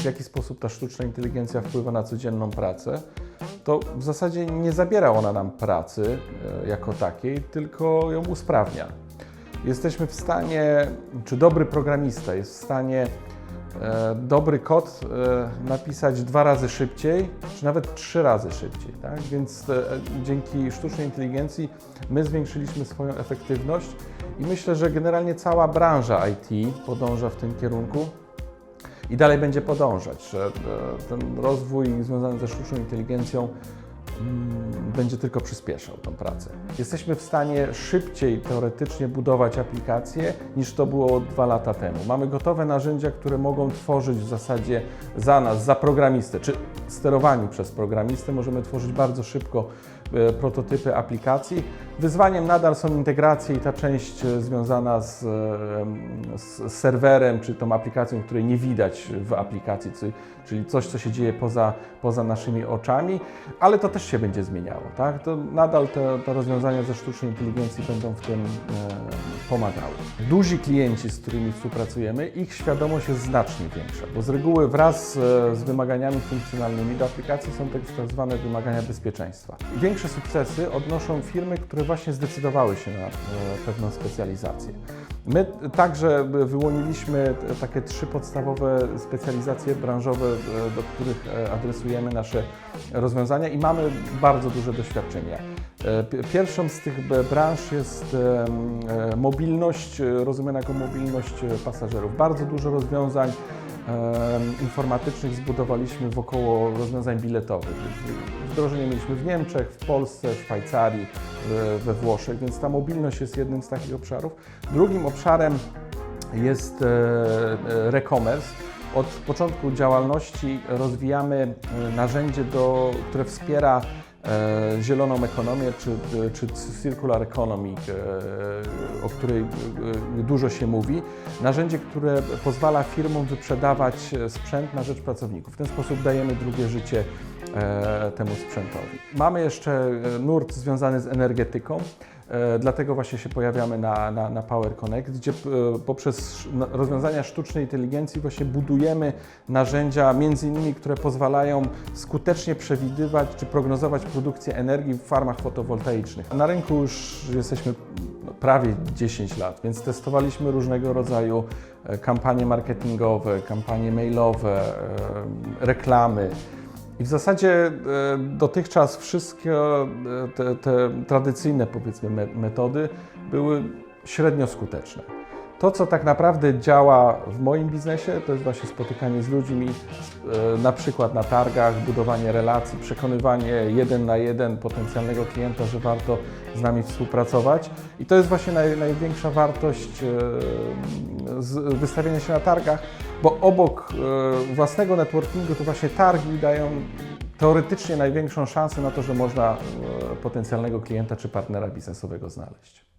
w jaki sposób ta sztuczna inteligencja wpływa na codzienną pracę, to w zasadzie nie zabiera ona nam pracy e, jako takiej, tylko ją usprawnia. Jesteśmy w stanie, czy dobry programista jest w stanie e, dobry kod e, napisać dwa razy szybciej, czy nawet trzy razy szybciej. Tak? Więc dzięki sztucznej inteligencji my zwiększyliśmy swoją efektywność i myślę, że generalnie cała branża IT podąża w tym kierunku i dalej będzie podążać, że e, ten rozwój związany ze sztuczną inteligencją mm, będzie tylko przyspieszał tą pracę. Jesteśmy w stanie szybciej teoretycznie budować aplikacje niż to było dwa lata temu. Mamy gotowe narzędzia, które mogą tworzyć w zasadzie za nas, za programistę, czy sterowani przez programistę, możemy tworzyć bardzo szybko e, prototypy aplikacji. Wyzwaniem nadal są integracje i ta część e, związana z, e, z serwerem, czy tą aplikacją, której nie widać w aplikacji, czy- czyli coś, co się dzieje poza, poza naszymi oczami, ale to też się będzie zmieniało. Tak? To nadal te, te rozwiązania ze sztucznej inteligencji będą w tym e, pomagały. Duzi klienci, z którymi współpracujemy, ich świadomość jest znacznie większa, bo z reguły wraz e, z wymaganiami funkcjonalnymi do aplikacji są tak zwane wymagania bezpieczeństwa. Większe sukcesy odnoszą firmy, które właśnie zdecydowały się na e, pewną specjalizację. My także wyłoniliśmy takie trzy podstawowe specjalizacje branżowe, e, do których e, adresujemy nasze rozwiązania i mamy bardzo duże doświadczenie. Pi- Pierwszą z tych branż jest mobilność, rozumiana jako mobilność pasażerów. Bardzo dużo rozwiązań informatycznych zbudowaliśmy wokoło rozwiązań biletowych. Wdrożenie mieliśmy w Niemczech, w Polsce, w Szwajcarii, we- Włoszech, więc ta mobilność jest jednym z takich obszarów. Drugim obszarem jest e, e, e-commerce. Od początku działalności rozwijamy e, narzędzie, do, które wspiera zieloną ekonomię czy, czy circular economy, e, o której e, dużo się mówi. Narzędzie, które pozwala firmom wyprzedawać e, sprzęt na rzecz pracowników. W ten sposób dajemy drugie życie e, temu sprzętowi. Mamy jeszcze e, nurt związany z energetyką. E, Dlatego właśnie się pojawiamy na, na, na Power Connect, gdzie e, poprzez rozwiązania sztucznej inteligencji właśnie budujemy narzędzia, między innymi, które pozwalają skutecznie przewidywać czy prognozować produkcję energii w farmach fotowoltaicznych. Na rynku już jesteśmy no, prawie 10 lat, więc testowaliśmy różnego rodzaju e, kampanie marketingowe, kampanie mailowe, reklamy. I w zasadzie e, dotychczas wszystkie e, te, te tradycyjne, powiedzmy, me- metody były średnio skuteczne. To, co tak naprawdę działa w moim biznesie, to jest właśnie spotykanie z ludźmi, e, na przykład na targach, budowanie relacji, przekonywanie jeden na jeden potencjalnego klienta, że warto z nami współpracować. I to jest właśnie naj, największa wartość e, wystawienia się na targach, bo obok e, własnego networkingu to właśnie targi dają teoretycznie największą szansę na to, że można potencjalnego klienta czy partnera biznesowego znaleźć.